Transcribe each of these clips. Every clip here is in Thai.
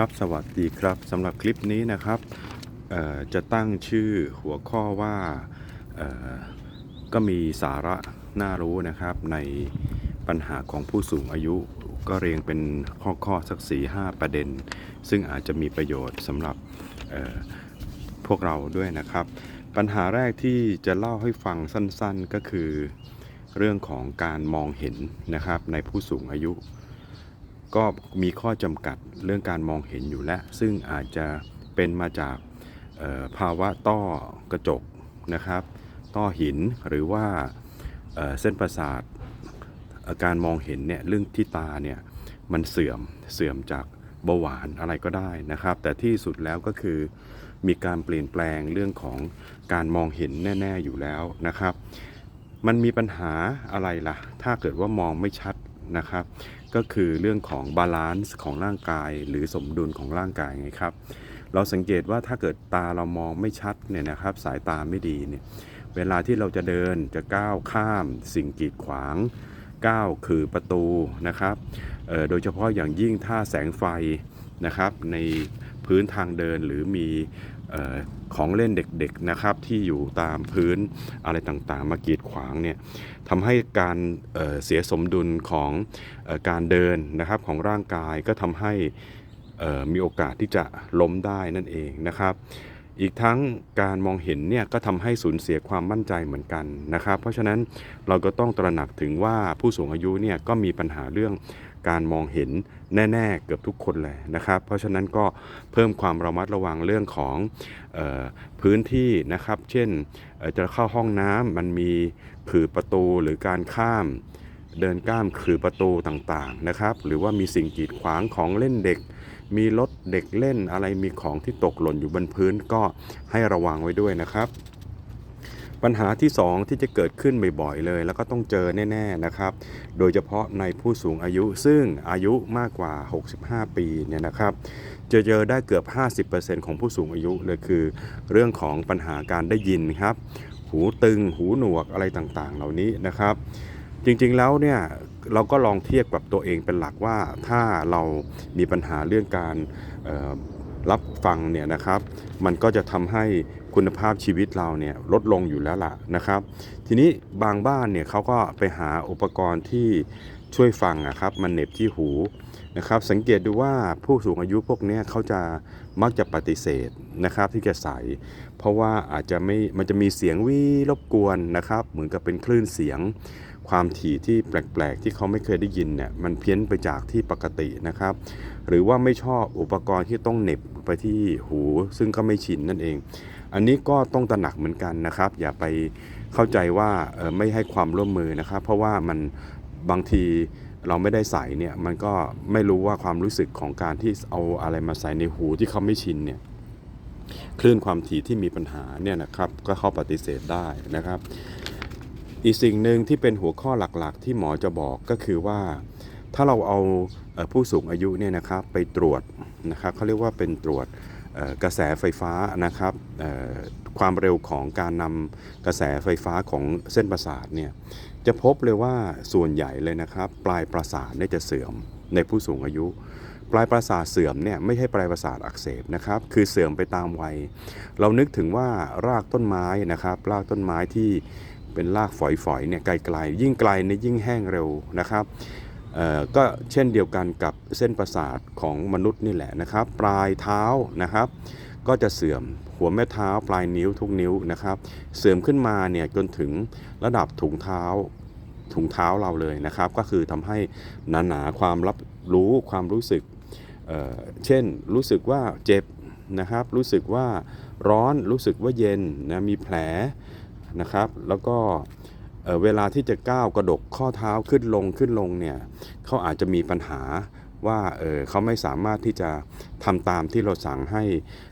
ครับสวัสดีครับสำหรับคลิปนี้นะครับจะตั้งชื่อหัวข้อว่าก็มีสาระน่ารู้นะครับในปัญหาของผู้สูงอายุ ก็เรียงเป็นข้อข้อๆสักสี่ห้าประเด็น ซึ่งอาจจะมีประโยชน์สำหรับพวกเราด้วยนะครับ ปัญหาแรกที่จะเล่าให้ฟังสั้นๆก็คือเรื่องของการมองเห็นนะครับในผู้สูงอายุ ก็มีข้อจำกัดเรื่องการมองเห็นอยู่แล้วซึ่งอาจจะเป็นมาจากภาวะต้อกระจกนะครับ ต้อหินหรือว่าเเส้นประสาทอ่อการมองเห็นเนี่ยเรื่องที่ตาเนี่ยมันเสื่อมเสื่อมจากเบาหวานอะไรก็ได้นะครับ แต่ที่สุดแล้วก็คือมีการเปลี่ยนแปลงเรื่องของการมองเห็นแน่ ๆอยู่แล้วนะครับ มันมีปัญหาอะไรล่ะ ถ้าเกิดว่ามองไม่ชัด นะครับ ก็คือเรื่องของบาลานซ์ของร่างกาย หรือสมดุลของร่างกายไงครับ เราสังเกตว่าถ้าเกิดตาเรามองไม่ชัดเนี่ยนะครับ สายตาไม่ดีเนี่ยเวลาที่เราจะเดินจะก้าวข้าม สิ่งกีดขวางก้าวคือประตูนะครับโดยเฉพาะอย่างยิ่งถ้าแสงไฟนะครับในพื้นทางเดินหรือมี ของเล่นเด็กๆนะครับที่อยู่ตามพื้นอะไรต่างๆ มากีดขวางเนี่ยทำให้การเเสียสมดุลของออการเดินนะครับของร่างกายก็ทำให้มีโอกาสที่จะล้มได้นั่นเองนะครับอีกทั้งการมองเห็นเนี่ยก็ทำให้สูญเสียความมั่นใจเหมือนกันนะครับ เพราะฉะนั้นเราก็ต้องตระหนักถึงว่าผู้สูงอายุเนี่ยก็มีปัญหาเรื่อง การมองเห็นแน่ๆเกือบทุกคนเลยนะครับ เพราะฉะนั้นก็เพิ่มความระมัดระวังเรื่องของออพื้นที่นะครับ เช่นจะเข้าห้องน้ำมันมีขื่อประตูหรือการข้าม เดินก้ามคือประตูต่างๆนะครับ หรือว่ามีสิ่งกีดขวางของเล่นเด็ก มีรถเด็กเล่นอะไรมีของที่ตกหล่นอยู่บนพื้นก็ให้ระวังไว้ด้วยนะครับ ปัญหาที่ 2 ที่จะเกิดขึ้นบ่อยๆเลย แล้วก็ต้องเจอแน่ๆนะครับ โดยเฉพาะในผู้สูงอายุซึ่งอายุมากกว่า 65 ปีเนี่ยนะครับ จะเจอได้เกือบ 50%ของผู้สูงอายุเลยคือ เรื่องของปัญหาการได้ยินครับ หูตึงหูหนวกอะไรต่างๆ เหล่านี้นะครับ จริงๆแล้วเนี่ยเราก็ลองเทียบกับตัวเองเป็นหลักว่าถ้าเรามีปัญหาเรื่องการรับฟังเนี่ยนะครับ มันก็จะทำให้ คุณภาพชีวิตเราเนี่ยลดลงอยู่แล้วล่ะนะครับ ทีนี้บางบ้านเนี่ยเขาก็ไปหาอุปกรณ์ที่ช่วยฟังอะครับมันเน็บที่หูนะครับ สังเกตดูว่าผู้สูงอายุพวกนี้เขาจะมักจะปฏิเสธนะครับ ที่จะใส่เพราะว่าอาจจะไม่มันจะมีเสียงวีรบกวนนะครับ เหมือนกับเป็นคลื่นเสียงความถี่ที่แปลก ๆ ที่เขาไม่เคยได้ยินเนี่ยมันเพี้ยนไปจากที่ปกตินะครับ หรือว่าไม่ชอบอุปกรณ์ที่ต้องเน็บ ไปที่หูซึ่งก็ไม่ชินนั่นเอง อันนี้ก็ต้องตระหนักเหมือนกันนะครับ อย่าไปเข้าใจว่าไม่ให้ความร่วมมือนะครับ เพราะว่ามันบางทีเราไม่ได้ใส่เนี่ยมันก็ไม่รู้ว่าความรู้สึกของการที่เอาอะไรมาใส่ในหูที่เขาไม่ชินเนี่ยคลื่นความถี่ที่มีปัญหาเนี่ยนะครับก็เข้าปฏิเสธได้นะครับ อีกสิ่งหนึ่งที่เป็นหัวข้อหลักๆ ที่หมอจะบอกก็คือว่า ถ้าเราเอาผู้สูงอายุเนี่ยนะครับไปตรวจนะครับเขาเรียกว่าเป็นตรวจกระแสไฟฟ้านะครับความเร็วของการนำกระแสไฟฟ้าของเส้นประสาทเนี่ยจะพบเลยว่าส่วนใหญ่เลยนะครับ ปลายประสาทเนี่ยจะเสื่อมในผู้สูงอายุ ปลายประสาทเสื่อมเนี่ยไม่ใช่ปลายประสาทอักเสบนะครับ คือเสื่อมไปตามวัย เรานึกถึงว่ารากต้นไม้นะครับ รากต้นไม้ที่เป็นรากฝอยๆเนี่ยไกลๆยิ่งไกลเนี่ยยิ่งแห้งเร็วนะครับ ก็เช่นเดียวกันกับเส้นประสาทของมนุษย์นี่แหละนะครับ ปลายเท้านะครับ ก็จะเสื่อมหัวแม่เท้าปลายนิ้วทุกนิ้วนะครับ เสื่อมขึ้นมาเนี่ยจนถึงระดับถุงเท้าถุงเท้าเราเลยนะครับ ก็คือทำให้หนาๆความรับรู้ความรู้สึกเเช่นรู้สึกว่าเจ็บนะครับ รู้สึกว่าร้อนรู้สึกว่าเย็นนะมีแผลนะครับ แล้วก็ เเวลาที่จะก้าวกระดกข้อเท้าขึ้นลงขึ้นลงเนี่ยเขาอาจจะมีปัญหาว่าเออเขาไม่สามารถที่จะทำตามที่เราสั่งให้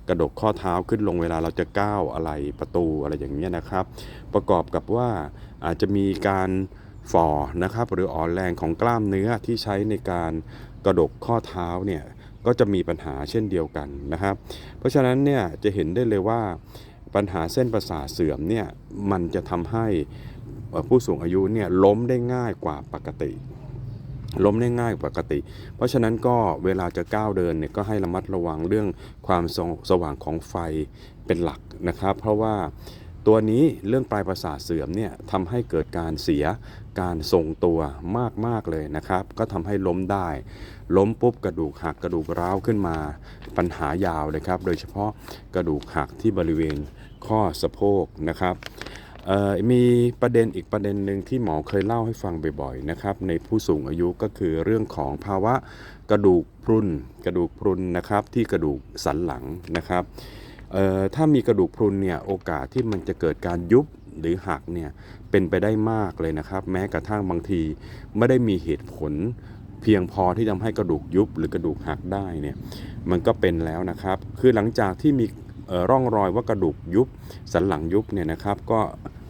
กระดกข้อเท้าขึ้นลงเวลาเราจะก้าวอะไรประตูอะไรอย่างเงี้ยนะครับ ประกอบกับว่าอาจจะมีการฝ่อนะครับหรืออ่อนแรงของกล้ามเนื้อที่ใช้ในการกระดกข้อเท้าเนี่ยก็จะมีปัญหาเช่นเดียวกันนะครับ เพราะฉะนั้นเนี่ยจะเห็นได้เลยว่าปัญหาเส้นประสาทเสื่อมเนี่ยมันจะทำให้ ผู้สูงอายุเนี่ยล้มได้ง่ายกว่าปกติ ล้มได้ง่ายกว่าปกติ เพราะฉะนั้นก็เวลาจะก้าวเดินเนี่ยก็ให้ระมัดระวังเรื่องความสสว่างของไฟเป็นหลักนะครับ เพราะว่าตัวนี้เรื่องปลายประสาทเสื่อมเนี่ยทำให้เกิดการเสียการทรงตัวมาก ๆ เลยนะครับ ก็ทำให้ล้มได้ ล้มปุ๊บกระดูกหักกระดูกร้าวขึ้นมา ปัญหายาวเลยครับ โดยเฉพาะกระดูกหักที่บริเวณข้อสะโพกนะครับ มีประเด็นอีกประเด็นหนึ่งที่หมอเคยเล่าให้ฟังบ่อยๆนะครับในผู้สูงอายุก็คือเรื่องของภาวะกระดูกพรุนกระดูกพรุนนะครับที่กระดูกสันหลังนะครับถ้ามีกระดูกพรุนเนี่ยโอกาสที่มันจะเกิดการยุบหรือหักเนี่ยเป็นไปได้มากเลยนะครับ แม้กระทั่งบางทีไม่ได้มีเหตุผลเพียงพอที่ทำให้กระดูกยุบหรือกระดูกหักได้เนี่ยมันก็เป็นแล้วนะครับ คือหลังจากที่มี ร่องรอยว่ากระดูกยุบสันหลังยุบเนี่ยนะครับก็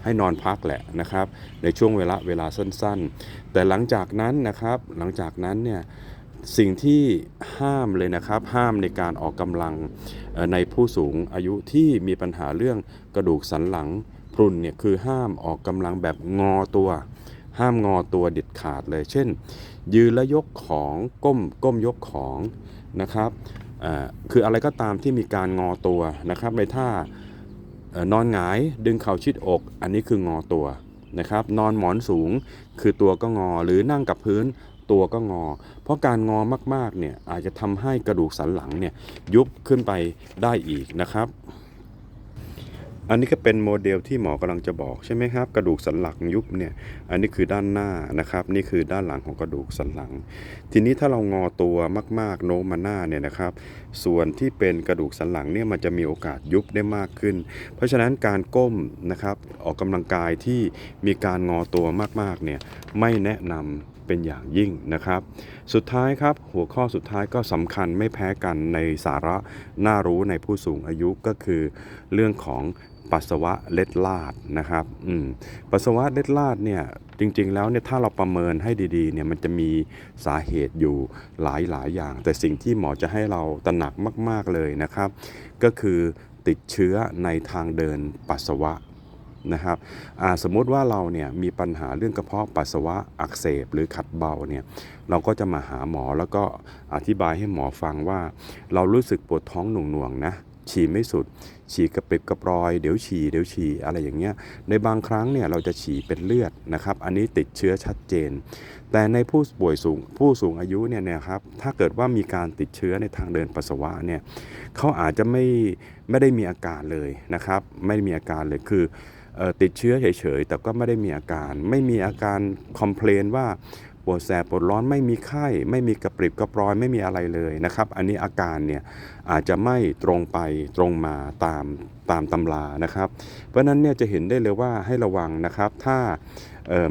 ให้นอนพักแหละนะครับ ในช่วงเวลาเวลาสั้นๆ แต่หลังจากนั้นนะครับหลังจากนั้นเนี่ยสิ่งที่ห้ามเลยนะครับ ห้ามในการออกกำลังในผู้สูงอายุที่มีปัญหาเรื่องกระดูกสันหลังพรุนเนี่ยคือห้ามออกกำลังแบบงอตัว ห้ามงอตัวเด็ดขาดเลย เช่น ยืนแล้วยกของก้มก้มยกของนะครับ คืออะไรก็ตามที่มีการงอตัวนะครับในท่าอนอนหงายดึงเข่าชิดอก อันนี้คืองอตัวนะครับนอนหมอนสูงคือตัวก็งอหรือนั่งกับพื้นตัวก็งอ เพราะการงอมากๆเนี่ยอาจจะทำให้กระดูกสันหลังเนี่ยยุบขึ้นไปได้อีกนะครับ อันนี้ก็เป็นโมเดลที่หมอกำลังจะบอกใช่ไหมครับ กระดูกสันหลังยุบเนี่ย อันนี้คือด้านหน้านะครับ นี่คือด้านหลังของกระดูกสันหลัง ทีนี้ถ้าเรางอตัวมากๆโน้มมาหน้าเนี่ยนะครับ ส่วนที่เป็นกระดูกสันหลังเนี่ยมันจะมีโอกาสยุบได้มากขึ้น เพราะฉะนั้นการก้มนะครับออกกำลังกายที่มีการงอตัวมากๆเนี่ยไม่แนะนำ เป็นอย่างยิ่งนะครับ สุดท้ายครับหัวข้อสุดท้ายก็สำคัญไม่แพ้กันในสาระน่ารู้ในผู้สูงอายุก็คือเรื่องของปัสสาวะเล็ดลาดนะครับอืมปัสสาวะเล็ดลาดเนี่ยจริงๆแล้วเนี่ยถ้าเราประเมินให้ดีๆเนี่ยมันจะมีสาเหตุอยู่หลายๆอย่าง แต่สิ่งที่หมอจะให้เราตระหนักมาก ๆเลยนะครับ ก็คือติดเชื้อในทางเดินปัสสาวะ นะครับสมมุติว่าเราเนี่ยมีปัญหาเรื่องกระเพาะปัสสาวะอักเสบหรือขัดเบาเนี่ยเราก็จะมาหาหมอแล้วก็อธิบายให้หมอฟังว่า เรารู้สึกปวดท้องหน่วงๆนะฉี่ไม่สุด ฉี่กระปริบกระปรอย เดี๋ยวฉี่เดี๋ยวฉี่อะไรอย่างเงี้ยในบางครั้งเนี่ยเราจะฉี่เป็นเลือดนะครับ อันนี้ติดเชื้อชัดเจน แต่ในผู้ป่วยสูงผู้สูงอายุเนี่ยนะครับถ้าเกิดว่ามีการติดเชื้อในทางเดินปัสสาวะเนี่ยเขาอาจจะไม่ไม่ได้มีอาการเลยนะครับ ไม่มีอาการเลยคือ ติดเชื้อเฉยๆ แต่ก็ไม่ได้มีอาการ ไม่มีอาการคอมเพลนว่าปวดแสบปวดร้อนไม่มีไข้ ไม่มีกระปริบกระปรอยไม่มีอะไรเลยนะครับ อันนี้อาการเนี่ยอาจจะไม่ตรงไปตรงมาตามตามตำรานะครับ เพราะนั้นเนี่ยจะเห็นได้เลยว่าให้ระวังนะครับ ถ้า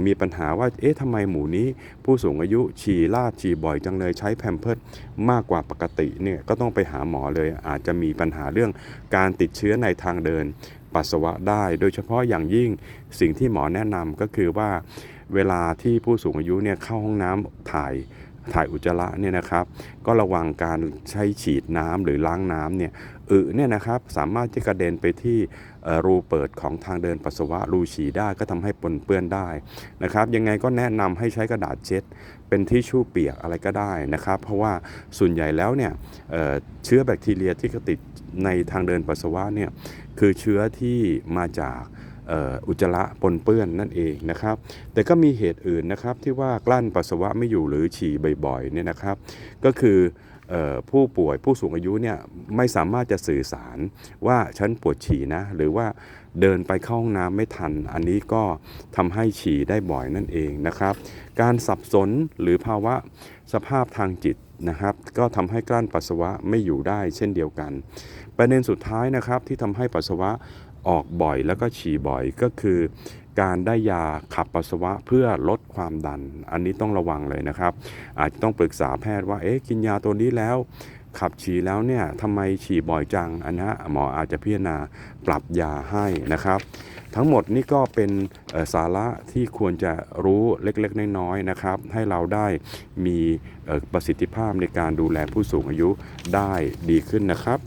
มีปัญหาว่าเอ๊ะทำไมหมูนี้ ผู้สูงอายุฉี่ลาดฉี่บ่อยจังเลยใช้แพมเพิร์ดมากกว่าปกติเนี่ยก็ต้องไปหาหมอเลยอาจจะมีปัญหาเรื่องการติดเชื้อในทางเดิน ปัสสาวะได้ โดยเฉพาะอย่างยิ่งสิ่งที่หมอแนะนำก็คือว่า เวลาที่ผู้สูงอายุเนี่ยเข้าห้องน้ำถ่ายถ่ายอุจจาระเนี่ยนะครับ ก็ระวังการใช้ฉีดน้ำหรือล้างน้ำเนี่ยอึเนี่ยนะครับสามารถที่กระเด็นไปที่รูเปิดของทางเดินปัสสาวะรูฉี่ได้ก็ทำให้ปนเปื้อนได้นะครับ ยังไงก็แนะนำให้ใช้กระดาษเช็ด เป็นที่ชู่เปียกอะไรก็ได้นะครับ เพราะว่าส่วนใหญ่แล้วเนี่ยเเชื้อแบคทีเรียที่ติดในทางเดินปัสสาวะเนี่ย คือเชื้อที่มาจากอุจจาระปนเปื้อนนั่นเองนะครับ แต่ก็มีเหตุอื่นนะครับที่ว่ากลั้นปัสสาวะไม่อยู่หรือฉี่บ่อยๆเนี่ยนะครับ ก็คือ ผู้ป่วยผู้สูงอายุเนี่ยไม่สามารถจะสื่อสารว่าฉันปวดฉี่นะ หรือว่าเดินไปเข้าห้องน้ำไม่ทัน อันนี้ก็ทำให้ฉี่ได้บ่อยนั่นเองนะครับ การสับสนหรือภาวะสภาพทางจิตนะครับ ก็ทำให้กลั้นปัสสาวะไม่อยู่ได้เช่นเดียวกัน ประเด็นสุดท้ายนะครับที่ทำให้ปัสสาวะออกบ่อยแล้วก็ฉี่บ่อยก็คือ การได้ยาขับปัสสาวะเพื่อลดความดัน อันนี้ต้องระวังเลยนะครับ อาจจะต้องปรึกษาแพทย์ว่าเอ๊ะกินยาตัวนี้แล้วขับฉี่แล้วเนี่ยทำไมฉี่บ่อยจังอันนะหมออาจจะพิจารณาปรับยาให้นะครับ ทั้งหมดนี่ก็เป็นสาระที่ควรจะรู้เล็กๆน้อยๆนะครับ ให้เราได้มีประสิทธิภาพในการดูแลผู้สูงอายุได้ดีขึ้นนะครับ